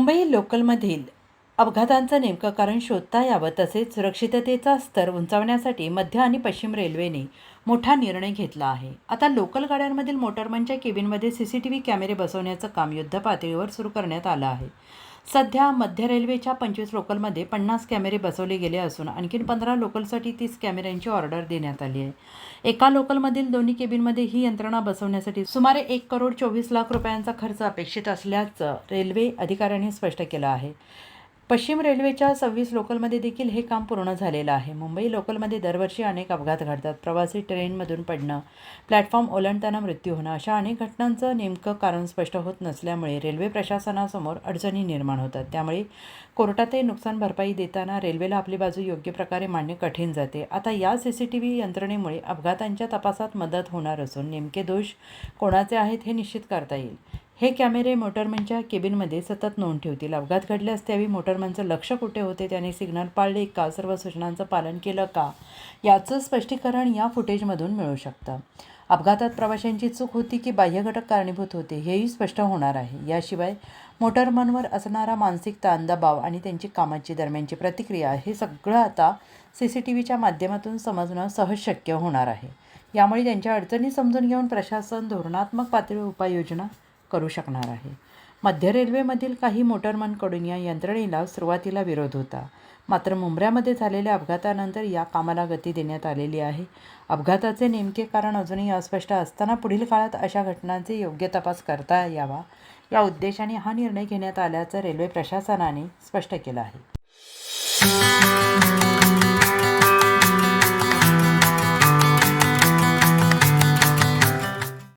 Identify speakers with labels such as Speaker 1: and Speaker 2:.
Speaker 1: मुंबई लोकलमधील अपघातांचं नेमकं कारण शोधता यावं तसेच सुरक्षिततेचा स्तर उंचावण्यासाठी मध्य आणि पश्चिम रेल्वेने मोठा निर्णय घेतला आहे. आता लोकल गाड्यांमधील मोटरमनच्या केबिनमध्ये सी सी टी व्ही कॅमेरे बसवण्याचं काम युद्धपातळीवर सुरू करण्यात आलं आहे. सध्या मध्य रेल्वेच्या पंचवीस लोकलमध्ये पन्नास कॅमेरे बसवले गेले असून आणखीन पंधरा लोकलसाठी तीस कॅमेऱ्यांची ऑर्डर देण्यात आली आहे. एका लोकलमधील दोन्ही केबिनमध्ये ही यंत्रणा बसवण्यासाठी सुमारे एक करोड चोवीस लाख रुपयांचा खर्च अपेक्षित असल्याचं रेल्वे अधिकाऱ्यांनी स्पष्ट केलं आहे. पश्चिम रेल्वेच्या सव्वीस लोकलमध्ये देखील हे काम पूर्ण झालेलं आहे. मुंबई लोकलमध्ये दरवर्षी अनेक अपघात घडतात. प्रवासी ट्रेनमधून पडणं प्लॅटफॉर्म ओलांडताना मृत्यू होणं अशा अनेक घटनांचं नेमकं कारण स्पष्ट होत नसल्यामुळे रेल्वे प्रशासनासमोर अडचणी निर्माण होतात. त्यामुळे कोर्टातही नुकसान भरपाई देताना रेल्वेला आपली बाजू योग्य प्रकारे मांडणे कठीण जाते. आता या सी सी टी व्ही यंत्रणेमुळे अपघातांच्या तपासात मदत होणार असून नेमके दोष कोणाचे आहेत हे निश्चित करता येईल. हे कॅमेरे मोटरमनच्या केबिनमध्ये सतत नोंद ठेवतील. अपघात घडल्यास त्यावेळी मोटरमनचं लक्ष कुठे होते? त्याने सिग्नल पाळले. का सर्व सूचनांचं पालन केलं का? याचं स्पष्टीकरण या फुटेजमधून मिळू शकतं. अपघातात प्रवाशांची चूक होती की बाह्य घटक कारणीभूत होते हेही स्पष्ट होणार आहे. याशिवाय मोटरमनवर असणारा मानसिक ताण दबाव आणि त्यांची कामाची दरम्यानची प्रतिक्रिया हे सगळं आता सी सी टी व्हीच्या माध्यमातून समजणं सहज शक्य होणार आहे. यामुळे त्यांच्या अडचणी समजून घेऊन प्रशासन धोरणात्मक पातळीवर उपाययोजना करू शकणार आहे. मध्य रेल्वेमधील काही मोटरमनकडून या यंत्रणेला सुरुवातीला विरोध होता. मात्र मुंबऱ्यामध्ये झालेल्या अपघातानंतर या कामाला गती देण्यात आलेली आहे. अपघाताचे नेमके कारण अजूनही अस्पष्ट असताना पुढील काळात अशा घटनांचे योग्य तपास करता यावा या उद्देशाने हा निर्णय घेण्यात आल्याचं रेल्वे प्रशासनाने स्पष्ट केलं आहे.